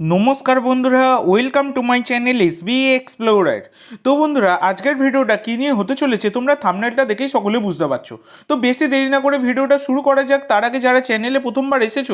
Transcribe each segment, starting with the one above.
নমস্কার বন্ধুরা welcome to my channel S B explorer তো বন্ধুরা, আজকের ভিডিওটা কী নিয়ে হতে চলেছে তোমরা থামনেলটা দেখেই সকলে বুঝতে পারছ। তো বেশি দেরি না করে ভিডিওটা শুরু করা যাক, তার আগে যারা চ্যানেলে প্রথমবার এসেছ,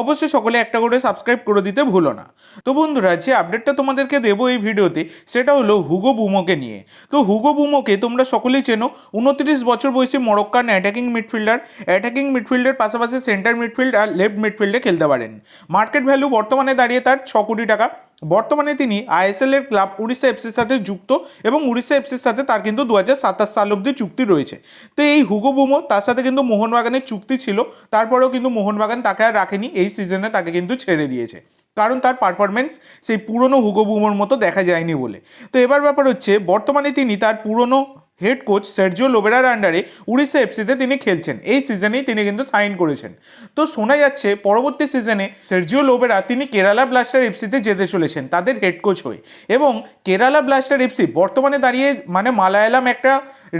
অবশ্যই সকলে একটা করে সাবস্ক্রাইব করে দিতে ভুলো না। তো বন্ধুরা, যে আপডেটটা তোমাদেরকে দেবো এই ভিডিওতে, সেটা হলো হুগো বুমোকে নিয়ে। তো হুগো বুমোকে তোমরা সকলেই চেনো, উনত্রিশ বছর বয়সী মরক্কান অ্যাটাকিং মিডফিল্ডার অ্যাটাকিং মিডফিল্ডের পাশাপাশি সেন্টার মিডফিল্ড আর লেফট মিডফিল্ডে খেলতে পারেন। মার্কেট ভ্যালু বর্তমানে দাঁড়িয়ে তার ছ কোটি টাকা। বর্তমানে তিনি আইএসএল এর ক্লাব উড়িষ্যা এফসির সাথে যুক্ত এবং উড়িষ্যা এফসির সাথে তার কিন্তু দু হাজার সাতাশ সাল অব্দি চুক্তি রয়েছে। তো এই হুগো বুমো, তার সাথে কিন্তু মোহনবাগানের চুক্তি ছিল, তারপরেও কিন্তু মোহনবাগান তাকে আর রাখেনি, এই সিজনে তাকে কিন্তু ছেড়ে দিয়েছে। কারণ তার পারফরমেন্স সেই পুরনো হুগো বুমোর মতো দেখা যায়নি বলে। তো এবার ব্যাপার হচ্ছে, বর্তমানে তিনি তার পুরনো হেড কোচ সার্জিও লোবেরার আন্ডারে উড়িষ্যা এফসিতে তিনি খেলছেন। এই সিজনেই তিনি কিন্তু সাইন করেছেন। তো শোনা যাচ্ছে, পরবর্তী সিজনে সার্জিও লোবেরা তিনি কেরালা ব্লাস্টার এফসিতে যেতে চলেছেন তাদের হেড কোচ হয়ে। এবং কেরালা ব্লাস্টার এফসি বর্তমানে দাঁড়িয়ে মানে মালায়ালাম একটা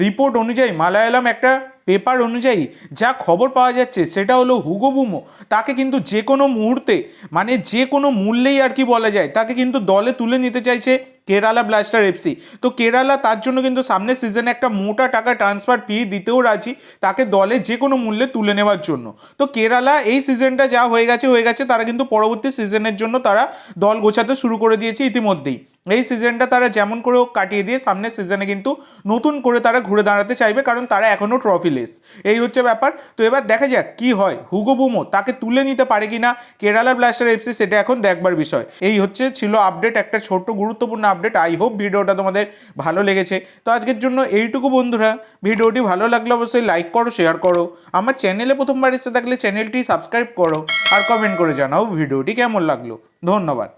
রিপোর্ট অনুযায়ী, মালায়ালাম একটা পেপার অনুযায়ী যা খবর পাওয়া যাচ্ছে সেটা হলো হুগো বুমো। তাকে কিন্তু যে কোনো মুহূর্তে মানে যে কোনো মূল্যেই আর কি বলা যায়, তাকে কিন্তু দলে তুলে নিতে চাইছে কেরালা ব্লাস্টার এফসি তো কেরালা তার জন্য কিন্তু সামনের সিজনে একটা মোটা টাকা ট্রান্সফার ফি দিতেও রাজি তাকে দলে যে কোনো মূল্যে তুলে নেওয়ার জন্য। তো কেরালা এই সিজনটা যা হয়ে গেছে হয়ে গেছে, তারা কিন্তু পরবর্তী সিজনের জন্য তারা দল গোছাতে শুরু করে দিয়েছে ইতিমধ্যেই। এই সিজনটা তারা যেমন করে কাটিয়ে দিয়ে সামনের সিজনে কিন্তু নতুন করে তারা ঘুরে দাঁড়াতে চাইবে কারণ তারা এখনও ট্রফি লেস এই হচ্ছে ব্যাপার। তো এবার দেখা যাক কি হয়। হুগো বুমো তাকে তুলে নিতে পারে কিনা? কেরালা ব্লাস্টার এফসি সেটা এখন দেখবার বিষয়। এই হচ্ছে ছিল আপডেট একটা ছোট্ট গুরুত্বপূর্ণ আপডেট আই হোপ ভিডিওটা তোমাদের ভালো লেগেছে। তো আজকের জন্য এইটুকু বন্ধুরা। ভিডিওটি ভালো লাগলে অবশ্যই লাইক করো শেয়ার করো। আমার চ্যানেলে প্রথমবার এসে থাকলে চ্যানেলটি সাবস্ক্রাইব করো আর কমেন্ট করে জানাও ভিডিওটি কেমন লাগল। ধন্যবাদ।